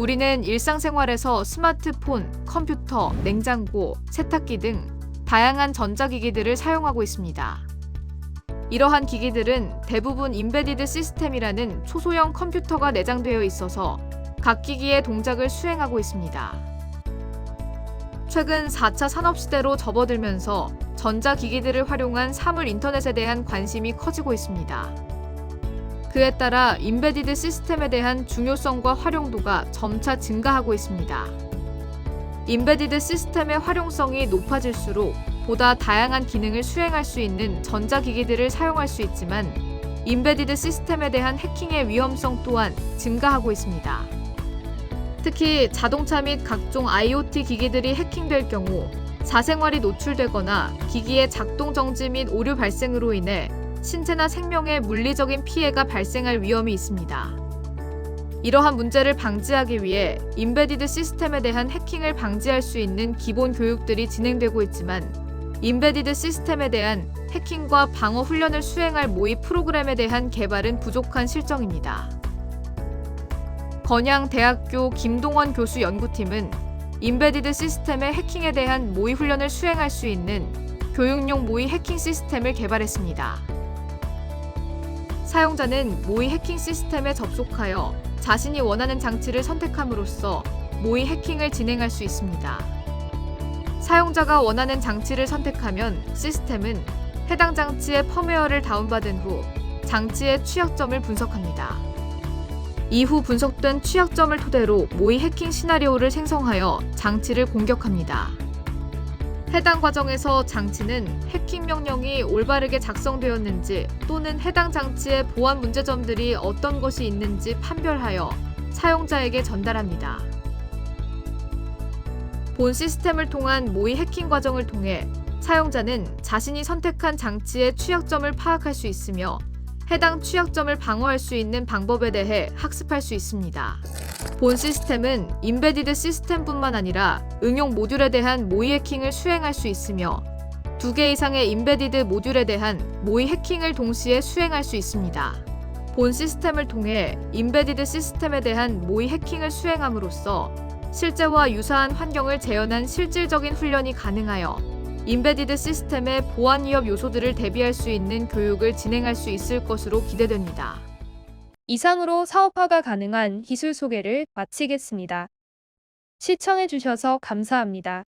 우리는 일상생활에서 스마트폰, 컴퓨터, 냉장고, 세탁기 등 다양한 전자기기들을 사용하고 있습니다. 이러한 기기들은 대부분 인베디드 시스템이라는 초소형 컴퓨터가 내장되어 있어서 각 기기의 동작을 수행하고 있습니다. 최근 4차 산업시대로 접어들면서 전자기기들을 활용한 사물 인터넷에 대한 관심이 커지고 있습니다. 그에 따라 인베디드 시스템에 대한 중요성과 활용도가 점차 증가하고 있습니다. 인베디드 시스템의 활용성이 높아질수록 보다 다양한 기능을 수행할 수 있는 전자기기들을 사용할 수 있지만 인베디드 시스템에 대한 해킹의 위험성 또한 증가하고 있습니다. 특히 자동차 및 각종 IoT 기기들이 해킹될 경우 사생활이 노출되거나 기기의 작동 정지 및 오류 발생으로 인해 신체나 생명에 물리적인 피해가 발생할 위험이 있습니다. 이러한 문제를 방지하기 위해 인베디드 시스템에 대한 해킹을 방지할 수 있는 기본 교육들이 진행되고 있지만 인베디드 시스템에 대한 해킹과 방어 훈련을 수행할 모의 프로그램에 대한 개발은 부족한 실정입니다. 건양대학교 김동원 교수 연구팀은 인베디드 시스템의 해킹에 대한 모의 훈련을 수행할 수 있는 교육용 모의 해킹 시스템을 개발했습니다. 사용자는 모의 해킹 시스템에 접속하여 자신이 원하는 장치를 선택함으로써 모의 해킹을 진행할 수 있습니다. 사용자가 원하는 장치를 선택하면 시스템은 해당 장치의 펌웨어를 다운받은 후 장치의 취약점을 분석합니다. 이후 분석된 취약점을 토대로 모의 해킹 시나리오를 생성하여 장치를 공격합니다. 해당 과정에서 장치는 해킹 명령이 올바르게 작성되었는지 또는 해당 장치의 보안 문제점들이 어떤 것이 있는지 판별하여 사용자에게 전달합니다. 본 시스템을 통한 모의 해킹 과정을 통해 사용자는 자신이 선택한 장치의 취약점을 파악할 수 있으며 해당 취약점을 방어할 수 있는 방법에 대해 학습할 수 있습니다. 본 시스템은 인베디드 시스템뿐만 아니라 응용 모듈에 대한 모의 해킹을 수행할 수 있으며 두 개 이상의 인베디드 모듈에 대한 모의 해킹을 동시에 수행할 수 있습니다. 본 시스템을 통해 인베디드 시스템에 대한 모의 해킹을 수행함으로써 실제와 유사한 환경을 재현한 실질적인 훈련이 가능하여 인베디드 시스템의 보안 위협 요소들을 대비할 수 있는 교육을 진행할 수 있을 것으로 기대됩니다. 이상으로 사업화가 가능한 기술 소개를 마치겠습니다. 시청해주셔서 감사합니다.